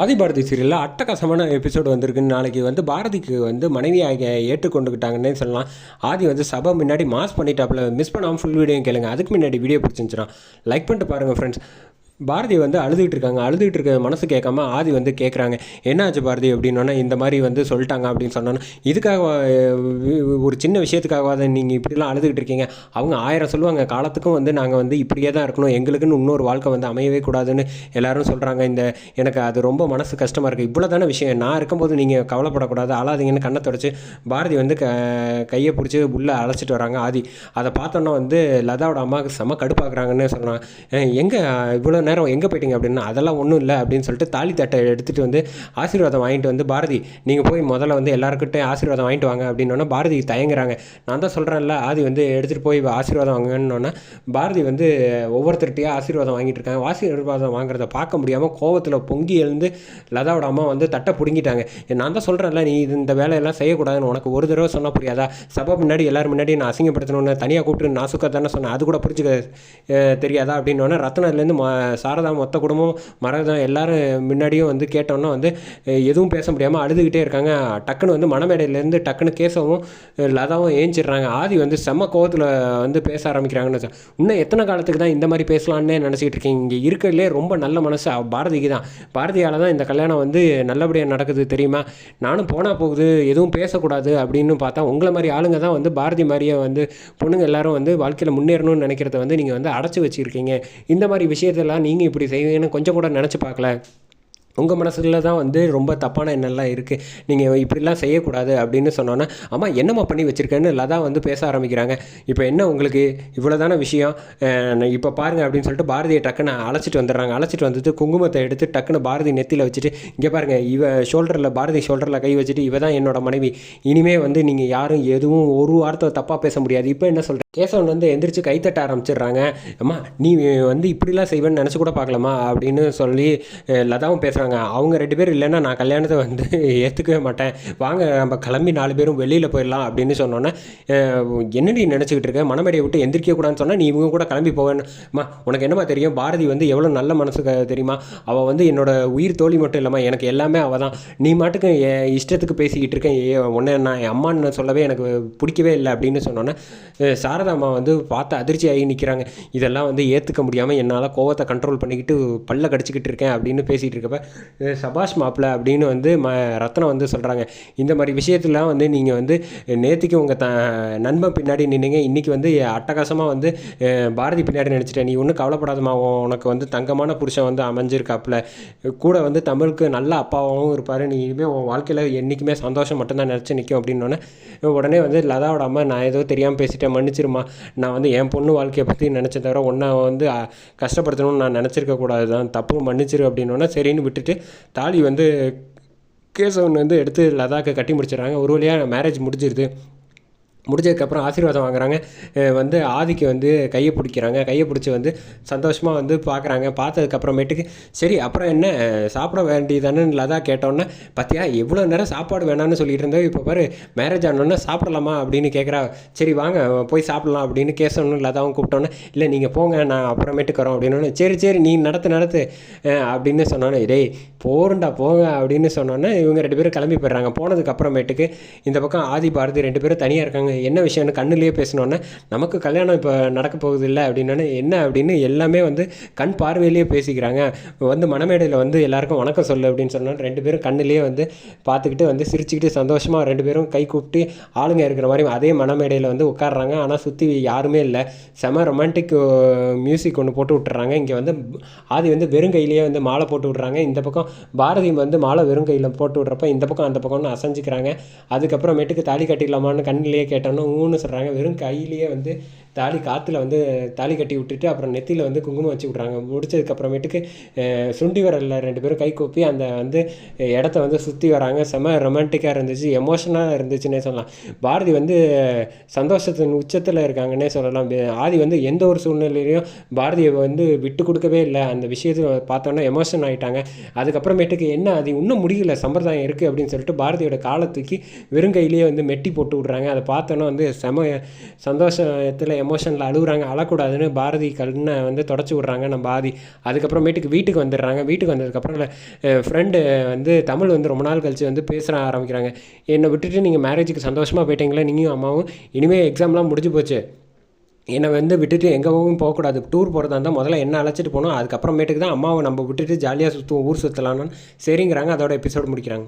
ஆதிபாரதி சீரியலில் அட்டகாசமான எபிசோடு வந்திருக்குன்னு நாளைக்கு வந்து பாரதிக்கு வந்து மனைவியாக ஏற்றுக்கொண்டுக்கிட்டாங்கன்னே சொல்லலாம். ஆதி வந்து சபை முன்னாடி மாஸ் பண்ணிட்டாப்புல. மிஸ் பண்ணாமல் ஃபுல் வீடியோ கேளுங்க. அதுக்கு முன்னாடி வீடியோ பிடிச்சிருந்துச்சுன்னா லைக் பண்ணிட்டு பாருங்கள் ஃப்ரெண்ட்ஸ் பாரதி வந்து அழுதுகிட்டு இருக்காங்க. அழுதுகிட்டு இருக்க மனசு கேட்காம ஆதி வந்து கேட்குறாங்க என்னாச்சு பாரதி? அப்படின்னோன்னா இந்த மாதிரி வந்து சொல்லிட்டாங்க அப்படின்னு சொன்னோன்னா இதுக்காக ஒரு சின்ன விஷயத்துக்காகவாத நீங்கள் இப்படிலாம் அழுதுகிட்டு இருக்கீங்க? அவங்க ஆயிரம் சொல்லுவாங்க. காலத்துக்கும் வந்து நாங்கள் வந்து இப்படியே தான் இருக்கணும். எங்களுக்குன்னு இன்னொரு வாழ்க்கை வந்து அமையவே கூடாதுன்னு எல்லாரும் சொல்கிறாங்க இந்த எனக்கு அது ரொம்ப மனசு கஷ்டமாக இருக்குது இவ்வளோ தானே விஷயம். நான் இருக்கும்போது நீங்கள் கவலைப்படக்கூடாது. அழாதீங்கன்னு கண்ணை தொடச்சி பாரதி வந்து க கையை பிடிச்சி உள்ளே அழைச்சிட்டு வராங்க. ஆதி அதை பார்த்தோன்னா வந்து லதாவோட அம்மாவுக்கு செம கடுப்பாக்குறாங்கன்னு சொன்னாங்க எங்கே இவ்வளோ நேரம் எங்கே போயிட்டீங்க அப்படின்னா அதெல்லாம் ஒன்றும் இல்லை அப்படின்னு சொல்லிட்டு தாலி தட்டை எடுத்துகிட்டு வந்து ஆசீர்வாதம் வாங்கிட்டு வந்து பாரதி நீங்கள் போய் முதல்ல வந்து எல்லாருக்கிட்டையும் ஆசீர்வாதம் வாங்கிட்டு வாங்க அப்படின்னோன்னா பாரதி தயங்குறாங்க. நான் தான் சொல்கிறேன்ல ஆதி வந்து எடுத்துகிட்டு போய் ஆசீர்வாதம் வாங்கன்னொன்னே பாரதி வந்து ஒவ்வொருத்தர்கிட்டையும் ஆசீர்வாதம் வாங்கிட்டு இருக்காங்க. ஆசீர்வாதம் வாங்குறத பார்க்க முடியாமல் கோவத்தில் பொங்கி எழுந்து லதாவோட அம்மா வந்து தட்டை பிடுங்கிட்டாங்க. நான் தான் சொல்கிறேன்ல நீ இது இந்த வேலையெல்லாம் செய்யக்கூடாதுன்னு உனக்கு ஒரு தடவை சொன்னால் புரியாதா? சபை முன்னாடி எல்லோரும் முன்னாடி நான் அசிங்கப்படுத்தணும்னு தனியாக கூப்பிட்டு நான் சுக்கத்தானே சொன்னேன் அது கூட புரிஞ்சுக்க தெரியாதா? அப்படின்னோடனே ரத்னத்துலேருந்து சாரதா மொத்த குடும்பம் மரதம் எல்லாரும் முன்னாடியும் வந்து கேட்டோன்னா வந்து எதுவும் பேச முடியாமல் அழுதுகிட்டே இருக்காங்க. டக்குன்னு வந்து மணமேடையிலேருந்து டக்குன்னு கேசவும் லதாவும் ஏஞ்சிடுறாங்க. ஆதி வந்து செம்ம கோவத்தில் வந்து பேச ஆரம்பிக்கிறாங்கன்னு இன்னும் எத்தனை காலத்துக்கு தான் இந்த மாதிரி பேசலான்னு நினச்சிக்கிட்டு இருக்கீங்க? இங்கே இருக்கிறதுலே ரொம்ப நல்ல மனசு. பாரதிக்கு தான். பாரதியால் தான் இந்த கல்யாணம் வந்து நல்லபடியாக நடக்குது தெரியுமா? நானும் போனால் போகுது எதுவும் பேசக்கூடாது அப்படின்னு பார்த்தா உங்களை மாதிரி ஆளுங்க தான் வந்து பாரதி மாதிரியே வந்து பொண்ணுங்க எல்லாரும் வந்து வாழ்க்கையில் முன்னேறணும்னு நினைக்கிறத வந்து நீங்கள் வந்து அடைச்சி வச்சுருக்கீங்க. இந்த மாதிரி விஷயத்தெல்லாம் நீங்கள் இப்படி செய்வீங்கன்னு கொஞ்சம் கூட நினச்சி பார்க்கல. உங்கள் மனசில் தான் வந்து ரொம்ப தப்பான எண்ணெல்லாம் இருக்குது நீங்கள் இப்படிலாம் செய்யக்கூடாது அப்படின்னு சொன்னோன்னா அம்மா என்னம்மா பண்ணி வச்சுருக்கேன்னு? லதா வந்து பேச ஆரம்பிக்கிறாங்க. இப்போ என்ன உங்களுக்கு? இவ்வளோ தானே விஷயம் இப்போ பாருங்கள் அப்படின்னு சொல்லிட்டு பாரதியை டக்குன்னு அழைச்சிட்டு வந்துடுறாங்க. அழைச்சிட்டு வந்துட்டு குங்குமத்தை எடுத்து டக்குன்னு பாரதி நெத்தியில் வச்சுட்டு இங்கே பாருங்கள் இவ ஷோல்டரில் பாரதி ஷோல்டரில் கை வச்சுட்டு இவ தான் என்னோட மனைவி. இனிமே வந்து நீங்கள் யாரும் எதுவும் ஒரு வார்த்தை தப்பாக பேச முடியாது. இப்போ என்ன சொல்கிறேன் கேசவன் வந்து எந்திரிச்சு கைத்தட்ட ஆரம்பிச்சிடுறாங்க. அம்மா நீ வந்து இப்படிலாம் செய்வேன்னு நினச்சி கூட பார்க்கலாமா அப்படின்னு சொல்லி லதாவும் பேசுகிறாங்க அவங்க ரெண்டு பேர் இல்லைன்னா நான் கல்யாணத்தை வந்து ஏற்றுக்கவே மாட்டேன். வாங்க நம்ம கிளம்பி நாலு பேரும் வெளியில் போயிடலாம் அப்படின்னு சொன்னோன்னே என்னடி என்ன நீ நினச்சிக்கிட்டு இருக்க? மனமேடையை விட்டு எந்திரிக்கக்கூடாதுன்னு சொன்னால் நீ இவங்க கூட கிளம்பி போவேன்மா உனக்கு என்னம்மா தெரியும்? பாரதி வந்து எவ்வளோ நல்ல மனசுக்கு தெரியுமா? அவள் வந்து என்னோட உயிர் தோழி மட்டும் இல்லைம்மா எனக்கு எல்லாமே அவள் தான். நீ மாட்டுக்கு என் இஷ்டத்துக்கு பேசிக்கிட்டு இருக்கேன் ஏ உன்னை நான் என் அம்மான்னு சொல்லவே எனக்கு பிடிக்கவே இல்லை அப்படின்னு சொன்னோன்னே சாரதா அம்மா வந்து பார்த்து அதிர்ச்சி ஆகி நிற்கிறாங்க இதெல்லாம் வந்து ஏற்றுக்க முடியாமல் என்னால் கோவத்தை கண்ட்ரோல் பண்ணிக்கிட்டு பல்ல கடிச்சிக்கிட்டு இருக்கேன் அப்படின்னு பேசிகிட்டு இருக்கப்ப சபாஷ் மாப்பிள்ள அப்படின்னு வந்து ம ரத்னம் வந்து சொல்கிறாங்க இந்த மாதிரி விஷயத்துலாம் வந்து நீங்கள் வந்து நேற்றுக்கு உங்கள் த நண்பன் பின்னாடி நின்றுங்க இன்றைக்கி வந்து அட்டகாசமாக வந்து பாரதி பின்னாடி நினச்சிட்டேன் நீ ஒன்றும் கவலைப்படாதம்மா. உனக்கு வந்து தங்கமான புருஷன் வந்து அமைஞ்சிருக்காப்புல. கூட வந்து தமிழுக்கு நல்ல அப்பாவாகவும் இருப்பார். நீ இனிமேல் உன் வாழ்க்கையில் என்றைக்குமே சந்தோஷம் மட்டும்தான் நினச்சி நிற்கும் அப்படின்னோடனே உடனே வந்து லதாவோட அம்மா நான் ஏதோ தெரியாமல் பேசிட்டேன். மன்னிச்சிருமா நான் வந்து என் பொண்ணு வாழ்க்கையை பற்றி நினச்ச தவிர உன்னை வந்து கஷ்டப்படுத்தணும்னு நான் நினச்சிருக்க கூடாது தான் தப்பு மன்னிச்சிரு அப்படின்னோடனே சரின்னு விட்டு எடுத்துகிட்டு தாலி வந்து கேசவன் வந்து எடுத்து லதாக்கை கட்டி முடிச்சிடறாங்க. ஒரு வழியாக மேரேஜ் முடிஞ்சிருது. முடிஞ்சதுக்கப்புறம் ஆசீர்வாதம் வாங்குறாங்க. வந்து ஆதிக்கு வந்து கையை பிடிக்கிறாங்க. கையை பிடிச்சி வந்து சந்தோஷமாக வந்து பார்க்குறாங்க பார்த்ததுக்கப்புறமேட்டுக்கு சரி அப்புறம் என்ன? சாப்பிட வேண்டியதானு லதா கேட்டோன்னே பார்த்தியா எவ்வளோ நேரம் சாப்பாடு வேணாம்னு சொல்லிட்டு இருந்தோம் இப்போ பாரு மேரேஜ் ஆனோன்னே சாப்பிடலாமா? அப்படின்னு கேட்குறா சரி வாங்க போய் சாப்பிடலாம் அப்படின்னு கேசவனும் லதாவும் கூப்பிட்டோன்னே இல்லை நீங்கள் போங்க நான் அப்புறமேட்டுக்கு வரோம் அப்படின்னு சரி சரி நீ நடத்து நடத்து. அப்படின்னு சொன்னோன்னே டேய் போருண்டா போங்க அப்படின்னு சொன்னோன்னே இவங்க ரெண்டு பேரும் கிளம்பி போயிடுறாங்க. போனதுக்கப்புறமேட்டுக்கு இந்த பக்கம் ஆதி பாரதி ரெண்டு பேரும் தனியாக இருக்காங்க. என்ன விஷயம்னு கண்ணுலேயே பேசினோன்னே நமக்கு கல்யாணம் இப்போ நடக்க போகுது இல்லை அப்படின்னோடனே என்ன அப்படின்னு எல்லாமே வந்து கண் பார்வையிலேயே பேசிக்கிறாங்க. வந்து மணமேடையில் வந்து எல்லாருக்கும் வணக்கம் சொல்லு அப்படின்னு சொன்னால் ரெண்டு பேரும் கண்ணுலேயே வந்து பார்த்துக்கிட்டு வந்து சிரிச்சுக்கிட்டு சந்தோஷமாக ரெண்டு பேரும் கை கூப்பிட்டு ஆளுங்க இருக்கிற மாதிரி அதே மணமேடையில் வந்து உட்காடுறாங்க ஆனால் சுற்றி யாருமே இல்லை. செம ரொமான்டிக் மியூசிக் ஒன்று போட்டு விட்டுறாங்க. இங்கே வந்து ஆதி வந்து வெறும் கையிலேயே வந்து மாலை போட்டு விட்றாங்க. இந்த பக்கம் பாரதி வந்து மாலை வெறும் கையில் போட்டு விட்றப்ப இந்த பக்கம் அந்த பக்கம்னு அசைஞ்சிக்கிறாங்க. அதுக்கப்புறமேட்டுக்கு தாலி கட்டிடலாமான்னு கண்ணிலேயே கேட்டோன்னா ஊன்னு சொல்கிறாங்க வெறும் கையிலேயே வந்து தாலி காற்றுல வந்து தாலி கட்டி விட்டுட்டு அப்புறம் நெத்தியில் வந்து குங்குமம் வச்சு விட்றாங்க. முடிச்சதுக்கப்புறமேட்டுக்கு சுண்டி வரல ரெண்டு பேரும் கை கூப்பி அந்த வந்து இடத்த வந்து சுற்றி வராங்க. செம ரொமான்டிக்காக இருந்துச்சு எமோஷனலாக இருந்துச்சுன்னே சொல்லலாம். பாரதி வந்து சந்தோஷத்தின் உச்சத்தில் இருக்காங்கன்னே சொல்லலாம். ஆதி வந்து எந்த ஒரு சூழ்நிலையிலையும் பாரதியை வந்து விட்டு கொடுக்கவே இல்லை. அந்த விஷயத்தை பார்த்தோன்னா எமோஷன் ஆகிட்டாங்க அதுக்கப்புறமேட்டுக்கு என்ன அது இன்னும் முடியல சம்பிரதாயம் இருக்குது அப்படின்னு சொல்லிட்டு பாரதியோட காலை தூக்கி வெறுங்கையிலேயே வந்து மெட்டி போட்டு விட்றாங்க. அதை பார்த்தோன்னா வந்து செம சந்தோஷத்தில் எமோஷனில் அழுகுறாங்க அழக்கூடாதுன்னு பாரதி கண்ணை வந்து தொடச்சி விட்றாங்க நம்ம ஆதி. அதுக்கப்புறமேட்டுக்கு வீட்டுக்கு வந்துடுறாங்க. வீட்டுக்கு வந்ததுக்கப்புறம் ஃப்ரெண்டு வந்து தமிழ் வந்து ரொம்ப நாள் கழிச்சு வந்து பேச ஆரம்பிக்கிறாங்க. என்னை விட்டுட்டு நீங்கள் மேரேஜுக்கு சந்தோஷமாக போயிட்டீங்களே நீங்களும் அம்மாவும். இனிமேல் எக்ஸாம்லாம் முடிஞ்சு போச்சு. என்னை வந்து விட்டுட்டு எங்கேவும் போகக்கூடாது. டூர் போகிறதா இருந்தால் முதல்ல என்ன அழைச்சிட்டு போகணும். அதுக்கப்புறமேட்டுக்கு தான் அம்மாவை நம்ம விட்டுட்டு ஜாலியாக சுற்றுவோம் ஊர் சுற்றலான்னு சரிங்கிறாங்க. அதோட எபிசோடு முடிக்கிறாங்க.